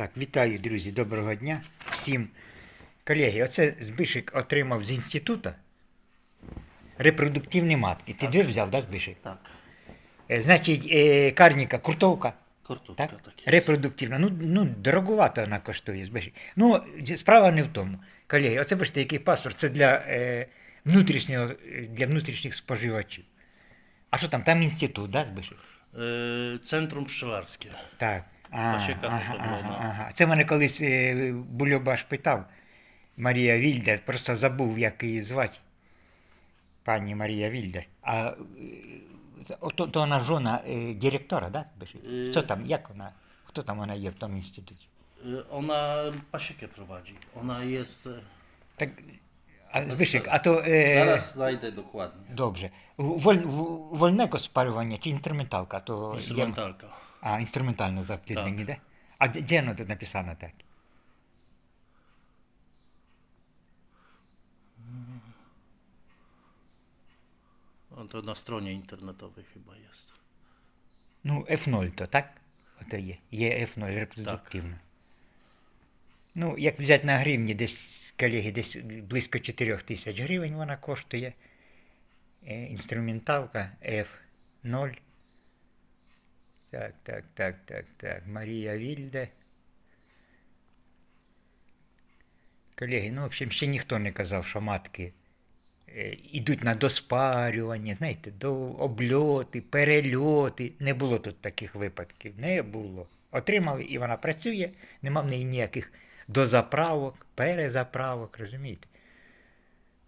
Так, вітаю, друзі, доброго дня всім. Колеги, оце Збишик отримав з інституту репродуктивні матки. Ти дві взяв, да, Збишик? Так, Е, Значить, е, карніка, куртовка. картопка Так? так. Репродуктивна. Ну, ну, дороговато вона коштує, Збишик. Ну, справа не в тому. Колеги, оце бачите, який паспорт, це для, е, внутрішнього, е, для внутрішніх споживачів. А що там? Там інститут, да, Збишик? Е, Центром пшеларське. Так. А, ще ага, ага, вона? ага. Це мене колись е, Бульобаш питав. Марія Вільде, просто забув, як її звати. Пані Марія Вільде. А е, то, то вона жона е, директора, да? Що там, як вона? Хто там вона є в тому інституті? Ona pasiekę prowadzi. Ona jest. e, Так, а, Збишик, а то е, Zaraz znajdę dokładnie. добре. Воль, вольне коспарювання чи інструменталка? То є- Instrumentalka. А, інструментально запліднені, да? А де, де воно тут написано так? O, To na stronie internetowej chyba jest. Ну, F0 то, так? Ото є. Є F0 репродуктивно. Ну, як взяти на гривні, десь, колеги, десь близько 4 тисяч гривень вона коштує. Е, Інструменталка F0. Так, так, так, так, так. Марія Вільде. Колеги, ну, в общем, ще ніхто не казав, що матки е, ідуть на доспарювання, знаєте, до обльоти, перельоти. Не було тут таких випадків. Не було. Отримали, і вона працює, нема в неї ніяких дозаправок, перезаправок, розумієте?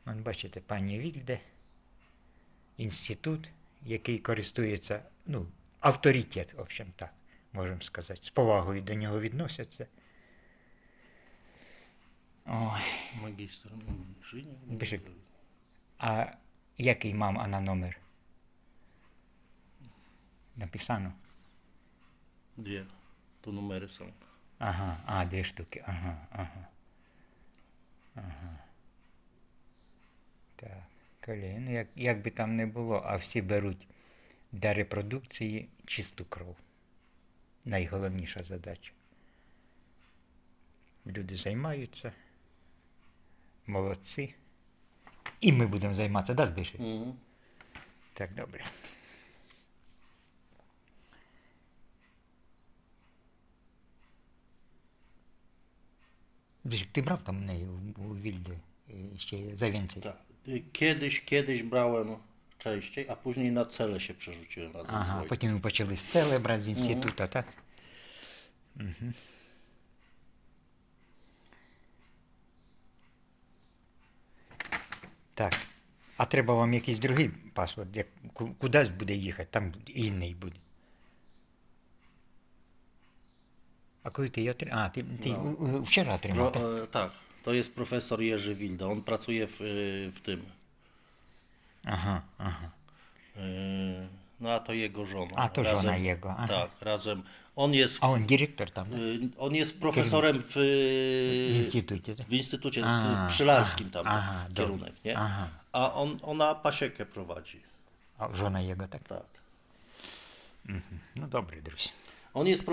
Вон, бачите, пані Вільде, інститут, який користується, ну, авторитет, в общем так, можемо сказати. З повагою до нього відносяться. Ой. Magister inżynier. А який мам Анна номер? Написано. Dwie. Tu numery są. Ага, а, дві штуки. Ага, ага. Ага. Так. Колеги, ну як, як би там не було, а всі беруть для репродукції чисту кров. Найголовніша задача. Люди займаються. Молодці. І ми будемо займатися, да, Збишик? Mhm. Так, добре. Збишик, ти брав там в неї у, Вільді е, ще за więcej? Tak. Y, Kiedyś, kiedyś brałem częściej, a później na cele się przerzuciłem razem z Ага, Wojtkiem. потім ми почали з цели брати з інституту, так? Так. А треба вам якийсь другий паспорт, як ку- кудись буде їхати, там інний буде. А коли ти її отримав? А, ти, ти No. у- у- вчора отримав, Pro, так? e, tak, to jest profesor Jerzy Wilda. On pracuje w, y, w tym. Aha, aha. E, no a to jego żona. A to żona jego. Aha. Tak, razem. On jest. A on dyrektor tam. tak? Y, on jest profesorem w, y, W instytucie, tak? w instytucie A, w Przylarskim tam aha, tak, kierunek, nie? Aha. A on, ona pasiekę prowadzi. A żona jego, tak? Tak. Mhm. No dobry, drugi. On jest